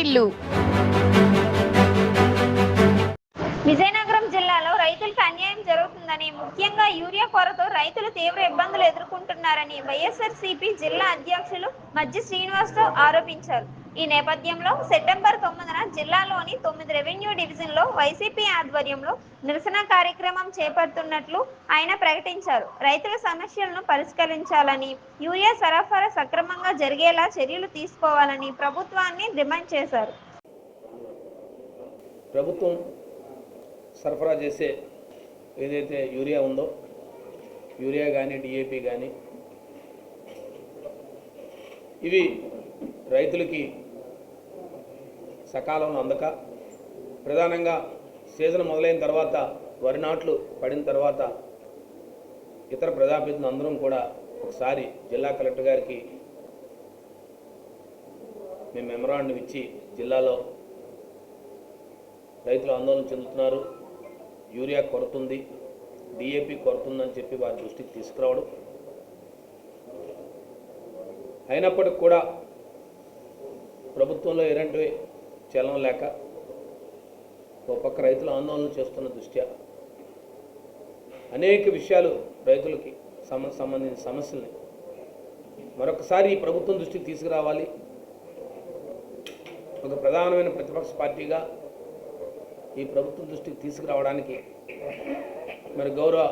వారిల్లు విజయనగరం జిల్లాలో రైతులకు అన్యాయం జరుగుతుందని ముఖ్యంగా యూరియా కొరతో రైతులు తీవ్ర ఇబ్బందులు ఎదుర్కొంటున్నారని వైఎస్ఆర్సీపీ జిల్లా అధ్యక్షులు మధ్య శ్రీనివాసరావు ఆరోపించారు. ఈ నేపథ్యంలో సెప్టెంబర్ తొమ్మిదిన జిల్లాలోని తొమ్మిది రెవెన్యూ డివిజన్లో వైసీపీ ఆధ్వర్యంలో నిరసన కార్యక్రమం చేపడుతున్నట్లు ఆయన ప్రకటించారు. రైతుల సమస్యలను పరిష్కరించాలని యూరియా సరఫరా సక్రమంగా జరిగేలా చర్యలు తీసుకోవాలని ప్రభుత్వాన్ని డిమాండ్ చేశారు. ప్రభుత్వం సరఫరా చేసే ఏదైతే యూరియా ఉందో యూరియా కానీ డిఏపి కానీ ఇవి రైతులకి సకాలంలో అందక. ప్రధానంగా సీజన్ మొదలైన తర్వాత వరి నాట్లు పడిన తర్వాత ఇతర ప్రజాప్రతిని అందరం కూడా ఒకసారి జిల్లా కలెక్టర్ గారికి మేము మెమరాండం ఇచ్చి జిల్లాలో రైతులు ఆందోళన చెందుతున్నారు. యూరియా కొరతుంది డిఏపి కొరతుందని చెప్పి వారి దృష్టికి తీసుకురావడం. అయినప్పటికి కూడా ప్రభుత్వంలో ఎలాంటి చలం లేక ఓ పక్క రైతులు ఆందోళన చేస్తున్న దృష్ట్యా అనేక విషయాలు రైతులకి సమ సంబంధించిన సమస్యల్ని మరొకసారి ఈ ప్రభుత్వం దృష్టికి తీసుకురావాలి. ఒక ప్రధానమైన ప్రతిపక్ష పార్టీగా ఈ ప్రభుత్వం దృష్టికి తీసుకురావడానికి మరి గౌరవ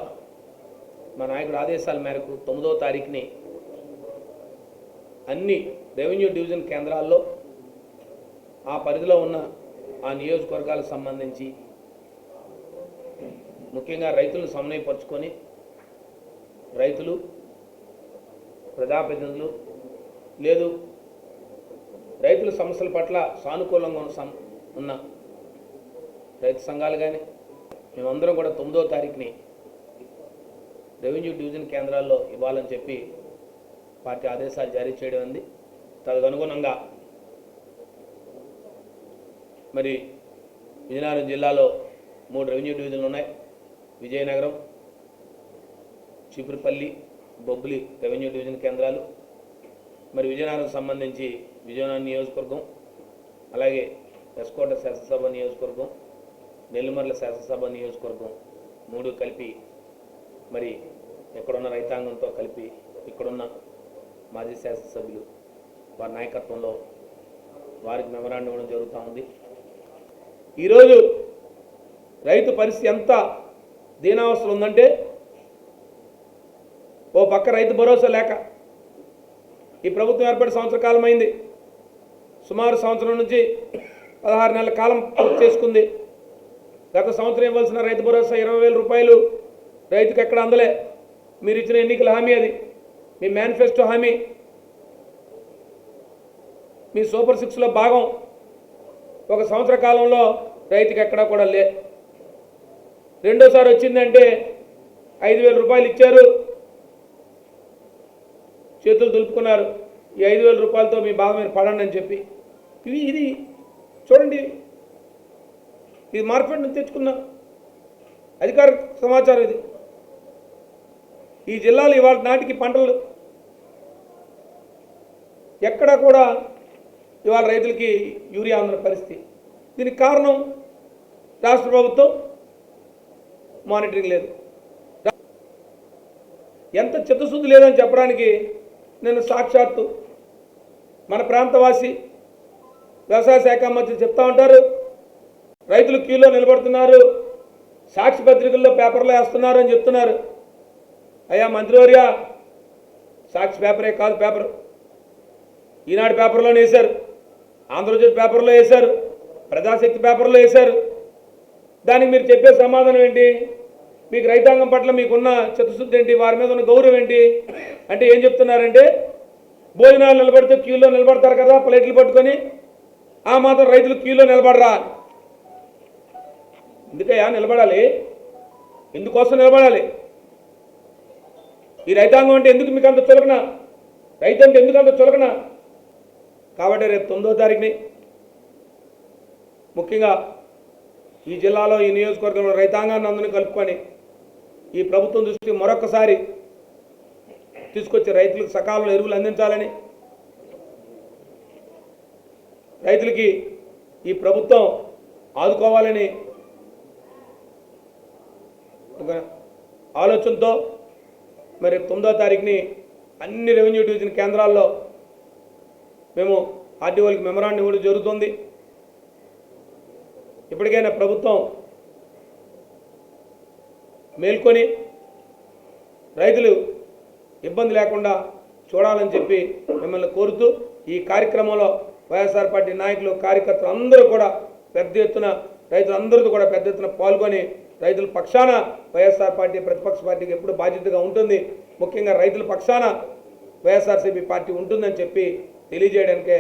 మా నాయకుడు ఆదేశాల మేరకు తొమ్మిదవ తారీఖుని అన్ని రెవెన్యూ డివిజన్ కేంద్రాల్లో ఆ పరిధిలో ఉన్న ఆ నియోజకవర్గాలకు సంబంధించి ముఖ్యంగా రైతులను సమన్వయపరుచుకొని రైతులు ప్రజాప్రతినిధులు లేదు రైతుల సమస్యల పట్ల సానుకూలంగా ఉన్న సం- ఉన్న రైతు సంఘాలు కానీ మేమందరం కూడా తొమ్మిదో తారీఖుని రెవెన్యూ డివిజన్ కేంద్రాల్లో ఇవ్వాలని చెప్పి పార్టీ ఆదేశాలు జారీ చేయడం ఉంది తదనుగుణంగా మరి విజయనగరం జిల్లాలో మూడు రెవెన్యూ డివిజన్లు ఉన్నాయి. విజయనగరం చీపురుపల్లి బొబ్బిలి రెవెన్యూ డివిజన్ కేంద్రాలు. మరి విజయనగరం సంబంధించి విజయనగరం నియోజకవర్గం అలాగే ఎస్కోట శాసనసభ నియోజకవర్గం నెల్లిమర్ల శాసనసభ నియోజకవర్గం మూడు కలిపి మరి ఎక్కడున్న రైతాంగంతో కలిపి ఇక్కడున్న మాజీ శాసనసభ్యులు వారి నాయకత్వంలో వారికి మెమరాండం ఇవ్వడం జరుగుతూ ఉంది. ఈరోజు రైతు పరిస్థితి ఎంత దీనావస్థలు ఉందంటే ఓ పక్క రైతు భరోసా లేక ఈ ప్రభుత్వం ఏర్పడి సంవత్సర కాలం అయింది. సుమారు సంవత్సరం నుంచి పదహారు నెలల కాలం పూర్తి చేసుకుంది. గత సంవత్సరం ఇవ్వాల్సిన రైతు భరోసా ఇరవై వేల రూపాయలు రైతుకు ఎక్కడ అందలే. మీరు ఇచ్చిన ఎన్నికల హామీ అది. మీ మేనిఫెస్టో హామీ. మీ సూపర్ సిక్స్లో భాగం. ఒక సంవత్సర కాలంలో రైతుకి ఎక్కడా కూడా లే రెండోసారి వచ్చిందంటే ఐదు వేల రూపాయలు ఇచ్చారు. చేతులు దులుపుకున్నారు. ఈ ఐదు వేల రూపాయలతో మీ బాధ మీరు పడండి అని చెప్పి. ఇది ఇది చూడండి. ఇది మార్కెట్ నుంచి తెచ్చుకున్న అధికార సమాచారం ఇది. ఈ జిల్లాలో ఇవాళ నాటికి పంటలు ఎక్కడా కూడా ఇవాళ రైతులకి యూరియా అందిన పరిస్థితి. దీనికి కారణం రాష్ట్ర ప్రభుత్వం మానిటరింగ్ లేదు. ఎంత చిత్తశుద్ధి లేదని చెప్పడానికి నేను సాక్షాత్తు మన ప్రాంతవాసి వ్యవసాయ శాఖ మంత్రి చెప్తా ఉంటారు. రైతులు క్యూలో నిలబడుతున్నారు. సాక్షి పత్రికల్లో పేపర్లో వేస్తున్నారు అని చెప్తున్నారు. అయ్యా మంత్రివర్య సాక్షి పేపరే కాదు పేపర్. ఈనాడు పేపర్లోనే వేశారు. ఆంధ్రజ్యోతి పేపర్లో వేశారు ప్రజాశక్తి పేపర్లో వేశారు. దానికి మీరు చెప్పే సమాధానం ఏంటి? మీకు రైతాంగం పట్ల మీకున్న చతుశుద్ధి ఏంటి? వారి మీద ఉన్న గౌరవం ఏంటి? అంటే ఏం చెప్తున్నారంటే భోజనాలు నిలబడితే క్యూలో నిలబడతారు కదా ప్లేట్లు పట్టుకొని ఆ మాత్రం రైతులు క్యూలో నిలబడరా? ఎందుకయ్యా నిలబడాలి? ఎందుకోసం నిలబడాలి? ఈ రైతాంగం అంటే ఎందుకు మీకు అంత చులకన? రైతు అంటే ఎందుకు అంత చులకన? కాబట్టి రేపు తొమ్మిదో తారీఖుని ముఖ్యంగా ఈ జిల్లాలో ఈ నియోజకవర్గంలో రైతాంగాన్ని అందరినీ కలుపుకొని ఈ ప్రభుత్వం దృష్టి మరొకసారి తీసుకొచ్చి రైతులకు సకాలంలో ఎరువులు అందించాలని రైతులకి ఈ ప్రభుత్వం ఆదుకోవాలని ఒక ఆలోచనతో మరి తొమ్మిదో తారీఖుని అన్ని రెవెన్యూ డివిజన్ కేంద్రాల్లో మేము ఆర్టీఓలకి మెమరాండం ఇవ్వడం జరుగుతుంది. ఇప్పటికైనా ప్రభుత్వం మేల్కొని రైతులు ఇబ్బంది లేకుండా చూడాలని చెప్పి మిమ్మల్ని కోరుతూ ఈ కార్యక్రమంలో వైఎస్ఆర్ పార్టీ నాయకులు కార్యకర్తలు అందరూ కూడా పెద్ద ఎత్తున రైతులందరితో కూడా పెద్ద ఎత్తున పాల్గొని రైతుల పక్షాన వైఎస్ఆర్ పార్టీ ప్రతిపక్ష పార్టీకి ఎప్పుడు బాధ్యతగా ఉంటుంది. ముఖ్యంగా రైతుల పక్షాన వైఎస్ఆర్సీపీ పార్టీ ఉంటుందని చెప్పి తెలియజేయడానికే